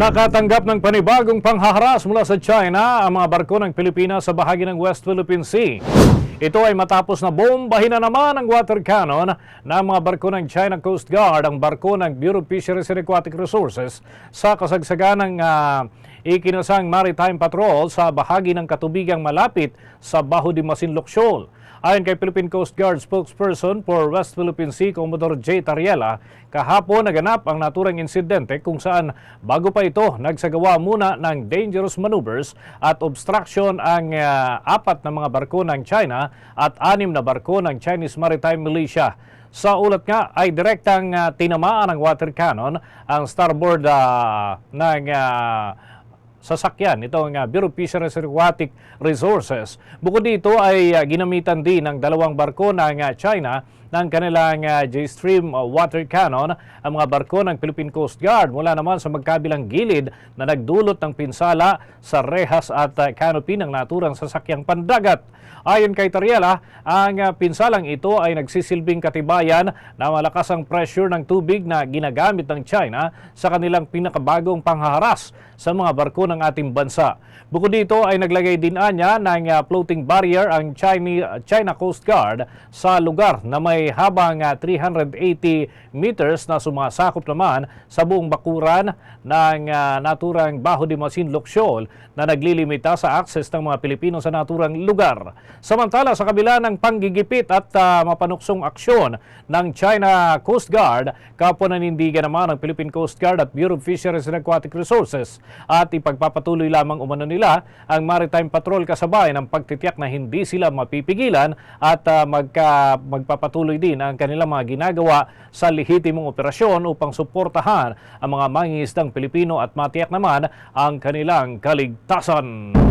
Nakatanggap ng panibagong panghaharas mula sa China ang mga barko ng Pilipinas sa bahagi ng West Philippine Sea. Ito ay matapos na bombahin na naman ang water cannon ng mga barko ng China Coast Guard, ang barko ng Bureau of Fisheries and Aquatic Resources sa kasagsagan ng ah, ikinasang Maritime Patrol sa bahagi ng katubigang malapit sa Baho de Masinloc Shoal. Ayon kay Philippine Coast Guard spokesperson for West Philippine Sea, Commodore J. Tariela, kahapon naganap ang naturang insidente kung saan bago pa ito nagsagawa muna ng dangerous maneuvers at obstruction ang ah, apat na mga barko ng China at anim na barko ng Chinese Maritime Militia. Sa ulat nga ay direktang ah, tinamaan ng water cannon ang starboard ah, ng ah, sasakyan itong uh, Bureau of Fisheries and Aquatic Resources. Bukod dito ay uh, ginamitan din ng dalawang barko ng uh, China ng kanilang uh, J-Stream uh, water cannon ang mga barko ng Philippine Coast Guard mula naman sa magkabilang gilid na nagdulot ng pinsala sa rehas at uh, canopy ng naturang sasakyang pandagat. Ayon kay Tariela, ang pinsalang ito ay nagsisilbing katibayan na malakas ang pressure ng tubig na ginagamit ng China sa kanilang pinakabagong panghaharas sa mga barko ng ating bansa. Bukod dito ay naglagay din anya ng floating barrier ang China, China Coast Guard sa lugar na may habang uh, 380 meters na sumasakop naman sa buong bakuran ng uh, naturang Baho de Masinloc Shoal na naglilimita sa access ng mga Pilipino sa naturang lugar. Samantala sa kabila ng panggigipit at uh, mapanuksong aksyon ng China Coast Guard, kapwa nanindigan naman ng Philippine Coast Guard at Bureau of Fisheries and Aquatic Resources at ipagpapatuloy lamang umano nila ang maritime patrol kasabay ng pagtitiyak na hindi sila mapipigilan at uh, magka, magpapatuloy din ang kanilang mga ginagawa sa lehitimong operasyon upang suportahan ang mga mangingisdang Pilipino at matiyak naman ang kanilang kaligtasan.